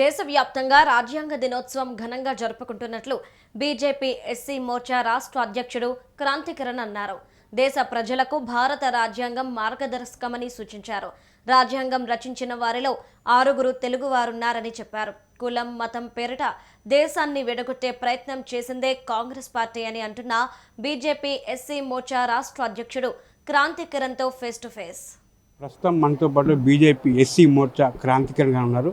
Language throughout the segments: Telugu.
దేశవ్యాప్తంగా రాజ్యాంగ దినోత్సవం ఘనంగా జరుపుకుంటున్నట్లు బీజేపీ ఎస్సీ మోర్చా రాష్ట్ర అధ్యక్షుడు క్రాంతికిరణ్ అన్నారు. దేశ ప్రజలకు భారత రాజ్యాంగం మార్గదర్శకమని సూచించారు. రాజ్యాంగం రచించిన వారిలో ఆరుగురు తెలుగువారున్నారని చెప్పారు. కులం మతం పేరిట దేశాన్ని విడగొట్టే ప్రయత్నం చేసిందే కాంగ్రెస్ పార్టీ అని అంటున్న బీజేపీ ఎస్సీ మోర్చా రాష్ట్ర అధ్యక్షుడు క్రాంతికిరణ్తో ఫేస్ టు ఫేస్. ప్రస్తుతం మనతో పాటు బీజేపీ ఎస్సీ మోర్చా క్రాంతికరంగా ఉన్నారు.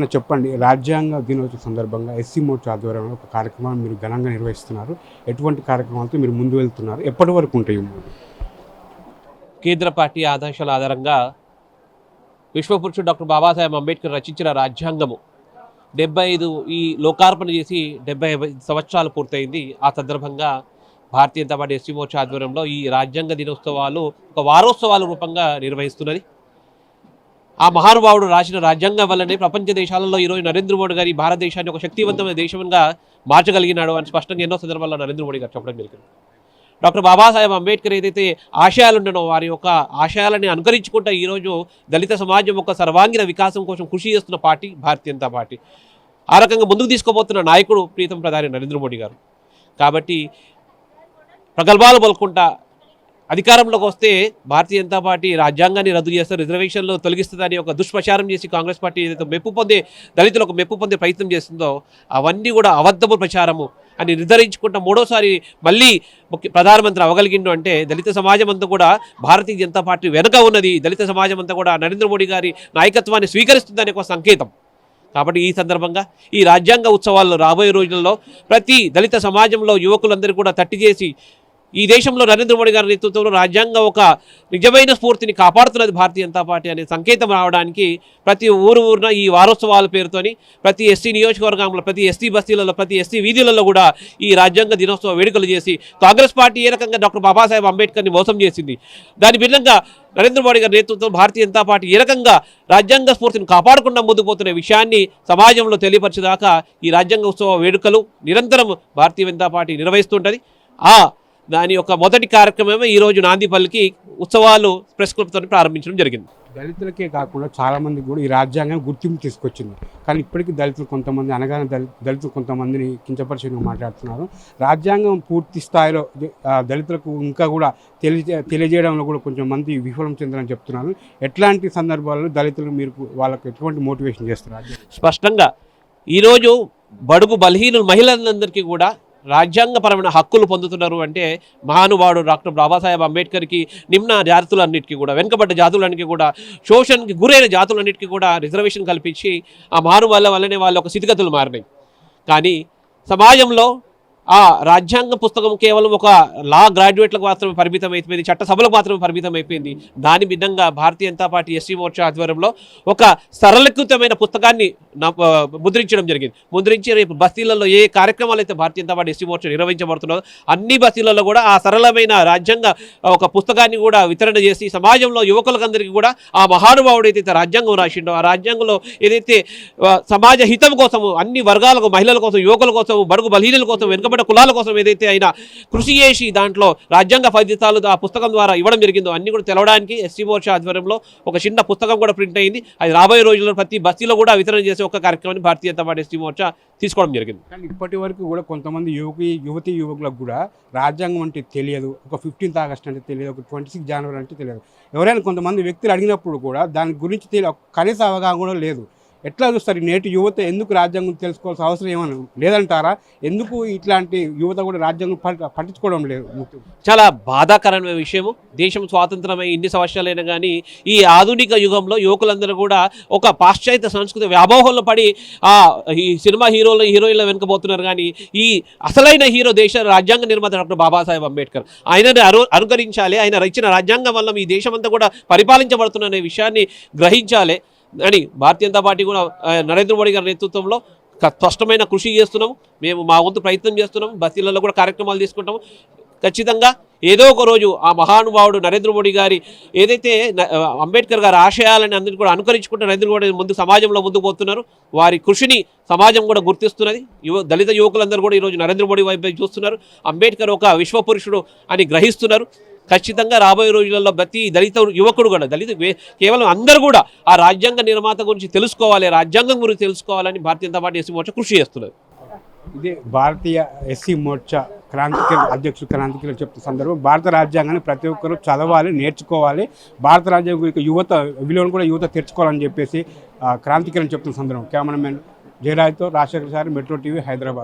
చెప్పండి. రాజ్యాంగ దినోత్సవ సందర్భంగా ఎస్సీ మోర్చా ఆధ్వర్యంలో ఒక కార్యక్రమాన్ని మీరు ఘనంగా నిర్వహిస్తున్నారు. ఎటువంటి కార్యక్రమాలతో మీరు ముందు వెళ్తున్నారు? ఎప్పటి వరకు ఉంటాయి? కేంద్ర పార్టీ ఆదేశాల ఆధారంగా విశ్వపురుషుడు డాక్టర్ బాబాసాహెబ్ అంబేద్కర్ రచించిన రాజ్యాంగము డెబ్బై ఐదు ఈ లోకార్పణ చేసి డెబ్బై సంవత్సరాలు పూర్తయింది. ఆ సందర్భంగా భారతీయ జనతా పార్టీ ఎస్సీ మోర్చా ఆధ్వర్యంలో ఈ రాజ్యాంగ దినోత్సవాలు ఒక వారోత్సవాల రూపంగా నిర్వహిస్తున్నది. ఆ మహానుభావుడు రాసిన రాజ్యాంగం వల్లనే ప్రపంచ దేశాలలో ఈరోజు నరేంద్ర మోడీ గారి భారతదేశాన్ని ఒక శక్తివంతమైన దేశంగా మార్చగలిగినాడు అని స్పష్టంగా ఎన్నో సందర్భాల్లో నరేంద్ర మోడీ గారు చెప్పడం జరిగింది. డాక్టర్ బాబాసాహెబ్ అంబేద్కర్ ఏదైతే ఆశయాలు ఉండనో వారి యొక్క ఆశయాలని అనుకరించుకుంటూ ఈరోజు దళిత సమాజం యొక్క సర్వాంగీణ వికాసం కోసం కృషి చేస్తున్న పార్టీ భారతీయ జనతా పార్టీ. ఆ రకంగా ముందుకు తీసుకోబోతున్న నాయకుడు ప్రీతం ప్రధాని నరేంద్ర మోడీ గారు. కాబట్టి ప్రగల్భాలు పలుకుంటా అధికారంలోకి వస్తే భారతీయ జనతా పార్టీ రాజ్యాంగాన్ని రద్దు చేస్తారు రిజర్వేషన్లు తొలగిస్తుందని ఒక దుష్ప్రచారం చేసి కాంగ్రెస్ పార్టీ ఏదైతే మెప్పు పొందే దళితులకు మెప్పు పొందే ప్రయత్నం చేస్తుందో అవన్నీ కూడా అబద్ధపు ప్రచారము అని నిర్ధారించుకుంటా మూడోసారి మళ్ళీ ముఖ్య ప్రధానమంత్రి అవగలిగిండు అంటే దళిత సమాజం అంతా కూడా భారతీయ జనతా పార్టీ వెనుక ఉన్నది. దళిత సమాజం అంతా కూడా నరేంద్ర మోడీ గారి నాయకత్వాన్ని స్వీకరిస్తుందని ఒక సంకేతం. కాబట్టి ఈ సందర్భంగా ఈ రాజ్యాంగ ఉత్సవాల్లో రాబోయే రోజుల్లో ప్రతి దళిత సమాజంలో యువకులందరూ కూడా తట్టి చేసి ఈ దేశంలో నరేంద్ర మోడీ గారి నేతృత్వంలో రాజ్యాంగం ఒక నిజమైన స్ఫూర్తిని కాపాడుతున్నది భారతీయ జనతా పార్టీ అనే సంకేతం రావడానికి ప్రతి ఊరు ఊరిన ఈ వారోత్సవాల పేరుతోని ప్రతి ఎస్సీ నియోజకవర్గంలో ప్రతి ఎస్టీ బస్తీలలో ప్రతి ఎస్టీ వీధులలో కూడా ఈ రాజ్యాంగ దినోత్సవ వేడుకలు చేసి కాంగ్రెస్ పార్టీ ఏ రకంగా డాక్టర్ బాబాసాహెబ్ అంబేద్కర్ని మోసం చేసింది? దాని భిన్నంగా నరేంద్ర మోడీ గారి నేతృత్వం భారతీయ జనతా పార్టీ ఏ రకంగా రాజ్యాంగ స్ఫూర్తిని కాపాడకుండా ముందుకు పోతున్న విషయాన్ని సమాజంలో తెలియపరిచేదాకా ఈ రాజ్యాంగ ఉత్సవ వేడుకలు నిరంతరం భారతీయ జనతా పార్టీ నిర్వహిస్తుంటుంది ఆ దాని యొక్క మొదటి కార్యక్రమమే ఈరోజు నాందిపల్లికి ఉత్సవాలు ప్రెస్ క్లబ్తో ప్రారంభించడం జరిగింది. దళితులకే కాకుండా చాలామంది కూడా ఈ రాజ్యాంగం గుర్తింపు తీసుకొచ్చింది. కానీ ఇప్పటికీ దళితులు కొంతమంది అనగానే దళి దళితులు కొంతమందిని కించపరిచి మాట్లాడుతున్నారు. రాజ్యాంగం పూర్తి స్థాయిలో దళితులకు ఇంకా కూడా తెలియజే తెలియజేయడంలో కూడా కొంచెం మంది విఫలం చెందారని చెప్తున్నారు. ఎట్లాంటి సందర్భాల్లో దళితులు మీరు వాళ్ళకు ఎటువంటి మోటివేషన్ చేస్తున్నారు స్పష్టంగా ఈరోజు బడుగు బలహీనులు మహిళలందరికీ కూడా రాజ్యాంగపరమైన హక్కులు పొందుతున్నారు అంటే మహానుభావుడు డాక్టర్ బాబాసాహెబ్ అంబేద్కర్కి నిమ్న జాతులన్నిటికీ కూడా వెనుకబడ్డ జాతులన్నిటికీ కూడా శోషణకి గురైన జాతులన్నిటికీ కూడా రిజర్వేషన్ కల్పించి ఆ మహానుభావుల వల్లనే వాళ్ళ ఒక స్థితిగతులు మారినాయి. కానీ సమాజంలో ఆ రాజ్యాంగ పుస్తకం కేవలం ఒక లా గ్రాడ్యుయేట్లకు మాత్రమే పరిమితం అయిపోయింది చట్టసభలకు మాత్రమే పరిమితం అయిపోయింది దాని భిన్నంగా భారతీయ జనతా పార్టీ ఎస్సీ మోర్చా ఆధ్వర్యంలో ఒక సరళీకృతమైన పుస్తకాన్ని ముద్రించడం జరిగింది. ముద్రించి రేపు బస్తీలలో ఏ కార్యక్రమాలు అయితే భారతీయ జనతా పార్టీ ఎస్సీ మోర్చా నిర్వహించబడుతున్నదో అన్ని బస్తీలలో కూడా ఆ సరళమైన రాజ్యాంగ ఒక పుస్తకాన్ని కూడా వితరణ చేసి సమాజంలో యువకులకందరికీ కూడా ఆ మహానుభావుడు ఏదైతే రాజ్యాంగం రాసిండో ఆ రాజ్యాంగంలో ఏదైతే సమాజ హితం కోసము అన్ని వర్గాలకు మహిళల కోసం యువకుల కోసం బడుగు బలహీనల కోసం వెనుక వెనుకబడ్డ కులాల కోసం ఏదైతే ఆయన కృషి చేసి దాంట్లో రాజ్యాంగ ఫలితాలు ఆ పుస్తకం ద్వారా ఇవ్వడం జరిగిందో అన్ని కూడా తెలవడానికి ఎస్సీ మోర్చా ఆధ్వర్యంలో ఒక చిన్న పుస్తకం కూడా ప్రింట్ అయింది. అది రాబోయే రోజుల్లో ప్రతి బస్తీలో కూడా వితరణ చేసే ఒక కార్యక్రమాన్ని భారతీయ జనతా పార్టీ ఎస్సీ మోర్చా తీసుకోవడం జరిగింది. కానీ ఇప్పటి వరకు కూడా కొంతమంది యువకి యువతి యువకులకు కూడా రాజ్యాంగం అంటే తెలియదు. ఒక ఫిఫ్టీన్త్ ఆగస్ట్ అంటే తెలియదు. ఒక ట్వంటీ సిక్స్ జనవరి అంటే తెలియదు. ఎవరైనా కొంతమంది వ్యక్తులు అడిగినప్పుడు కూడా దాని గురించి తెలియ కనీస అవగాహన కూడా లేదు. ఎట్లా చూస్తారు? నేటి యువత ఎందుకు రాజ్యాంగం తెలుసుకోవాల్సిన అవసరం ఏమని లేదంటారా? ఎందుకు ఇట్లాంటి యువత కూడా రాజ్యాంగం పట్టించుకోవడం లేదు? ముఖ్యం చాలా బాధాకరమైన విషయము. దేశం స్వాతంత్రమై ఇన్ని సంవత్సరాలైనా కానీ ఈ ఆధునిక యుగంలో యువకులందరూ కూడా ఒక పాశ్చాత్య సంస్కృతి వ్యామోహంలో పడి ఆ ఈ సినిమా హీరోలు హీరోయిన్లు వెనుకపోతున్నారు కానీ ఈ అసలైన హీరో దేశ రాజ్యాంగ నిర్మాత డాక్టర్ బాబాసాహెబ్ అంబేద్కర్. ఆయనని అను అనుకరించాలి ఆయన రచ్చిన రాజ్యాంగం వల్ల ఈ దేశం అంతా కూడా పరిపాలించబడుతున్న అనే విషయాన్ని గ్రహించాలి. అని భారతీయ జనతా పార్టీ కూడా నరేంద్ర మోడీ గారి నేతృత్వంలో క- స్పష్టమైన కృషి చేస్తున్నాము. మేము మా వంతు ప్రయత్నం చేస్తున్నాము. బస్తీలలో కూడా కార్యక్రమాలు తీసుకుంటాము. ఖచ్చితంగా ఏదో ఒక రోజు ఆ మహానుభావుడు నరేంద్ర మోడీ గారి ఏదైతే అంబేద్కర్ గారి ఆశయాలని అందరినీ కూడా అనుకరించుకుంటూ నరేంద్ర మోడీ ముందు సమాజంలో ముందుకు పోతున్నారు. వారి కృషిని సమాజం కూడా గుర్తిస్తున్నది. యువ దళిత యువకులందరూ కూడా ఈరోజు నరేంద్ర మోడీ వైపు చూస్తున్నారు. అంబేద్కర్ ఒక విశ్వపురుషుడు అని గ్రహిస్తున్నారు. ఖచ్చితంగా రాబోయే రోజులలో ప్రతి దళిత యువకుడు కూడా దళిత వే- కేవలం అందరూ కూడా ఆ రాజ్యాంగ నిర్మాత గురించి తెలుసుకోవాలి రాజ్యాంగం గురించి తెలుసుకోవాలని భారతీయ జనతా పార్టీ ఎస్సీ మోర్చా కృషి చేస్తున్నది. ఇదే భారతీయ ఎస్సీ మోర్చా క్రాంతికి అధ్యక్షుడు క్రాంతికి చెప్తున్న సందర్భం భారత రాజ్యాంగాన్ని ప్రతి ఒక్కరూ చదవాలి నేర్చుకోవాలి భారత రాజ్యాంగం యువత విలువను కూడా యువత తెచ్చుకోవాలని చెప్పేసి క్రాంతికిరణ్ చెప్తున్న సందర్భం. Cameraman జయరాజ్తో Rajasekhar sir Metro TV Hyderabad.